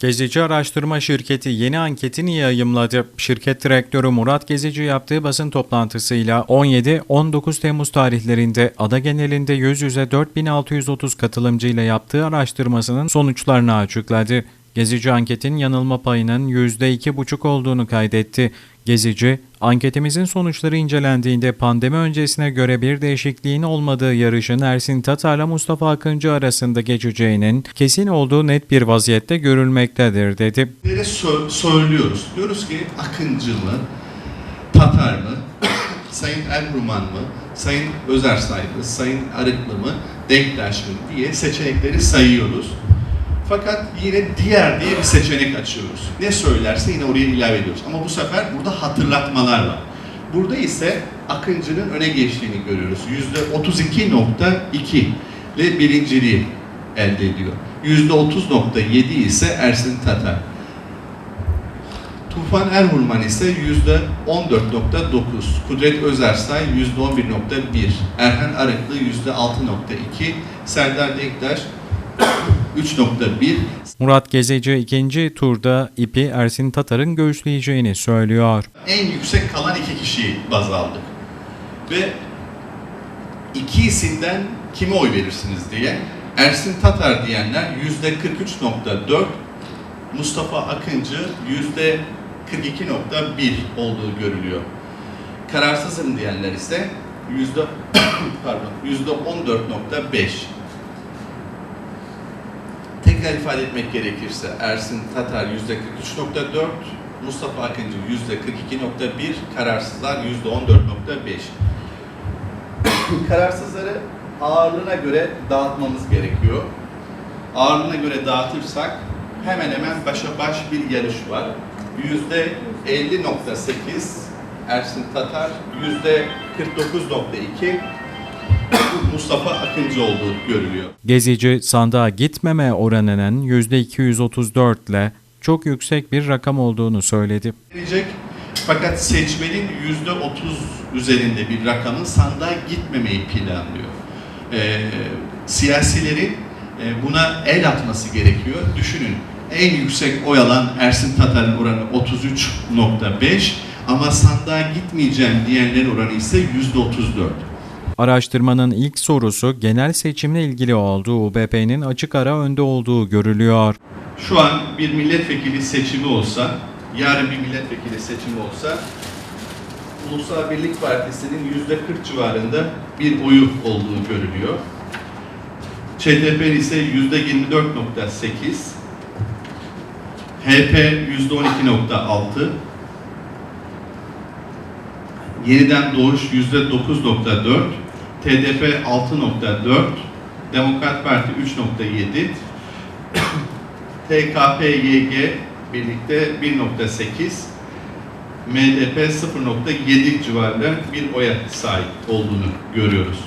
Gezici Araştırma Şirketi yeni anketini yayımladı. Şirket direktörü Murat Gezici yaptığı basın toplantısıyla 17-19 Temmuz tarihlerinde ada genelinde yüz yüze 4630 katılımcıyla yaptığı araştırmasının sonuçlarını açıkladı. Gezici anketin yanılma payının %2,5 olduğunu kaydetti. Gezici, anketimizin sonuçları incelendiğinde pandemi öncesine göre bir değişikliğin olmadığı yarışın Ersin Tatar'la Mustafa Akıncı arasında geçeceğinin kesin olduğu net bir vaziyette görülmektedir dedi. Sö- söylüyoruz. Diyoruz ki Akıncı mı, Tatar mı, Sayın Erhuman mı, Sayın Özersay mı, Sayın Arıklı mı, Denktaş mı diye seçenekleri sayıyoruz. Fakat yine diğer diye bir seçenek açıyoruz. Ne söylerse yine oraya ilave ediyoruz. Ama bu sefer burada hatırlatmalar var. Burada ise Akıncı'nın öne geçtiğini görüyoruz. %32.2 ile birinciliği elde ediyor. %30.7 ise Ersin Tatar. Tufan Erhurman ise yüzde 14.9, Kudret Özersay yüzde 11.1, Erhan Arıklı yüzde 6.2, Serdar Denktaş 3.1, Murat Gezici ikinci turda ipi Ersin Tatar'ın göğüsleyeceğini söylüyor. en yüksek kalan iki kişiyi baz aldık. Ve iki isimden kime oy verirsiniz diye Ersin Tatar diyenler yüzde 43.4, Mustafa Akıncı yüzde 42.1 olduğu görülüyor. Kararsızım diyenler ise yüzde pardon yüzde 14.5. Tekrar ifade etmek gerekirse Ersin Tatar yüzde 43.4, Mustafa Akıncı yüzde 42.1, kararsızlar yüzde 14.5. Kararsızları ağırlığına göre dağıtmamız gerekiyor. Ağırlığına göre dağıtırsak hemen hemen başa baş bir yarış var. Yüzde 50.8 Ersin Tatar, yüzde 49.2 Mustafa Akıncı olduğu görülüyor. Gezici sandığa gitmeme oranının %234 ile çok yüksek bir rakam olduğunu söyledi. verecek. Fakat seçmenin yüzde 30 üzerinde bir rakamın sandığa gitmemeyi planlıyor. Ee, siyasilerin e, buna el atması gerekiyor. Düşünün en yüksek oy alan Ersin Tatar'ın oranı 33.5 ama sandığa gitmeyeceğim diyenlerin oranı ise yüzde 34. Araştırmanın ilk sorusu genel seçimle ilgili olduğu UBP'nin açık ara önde olduğu görülüyor. Şu an bir milletvekili seçimi olsa, yarın bir milletvekili seçimi olsa, Ulusal Birlik Partisi'nin yüzde 40 civarında bir oyu olduğu görülüyor. ÇDP ise yüzde 24.8, HP yüzde 12.6, Yeniden Doğuş yüzde 9.4, TDP 6.4, Demokrat Parti 3.7, TKPYG birlikte 1.8, MDP 0.7 civarında bir oya sahip olduğunu görüyoruz.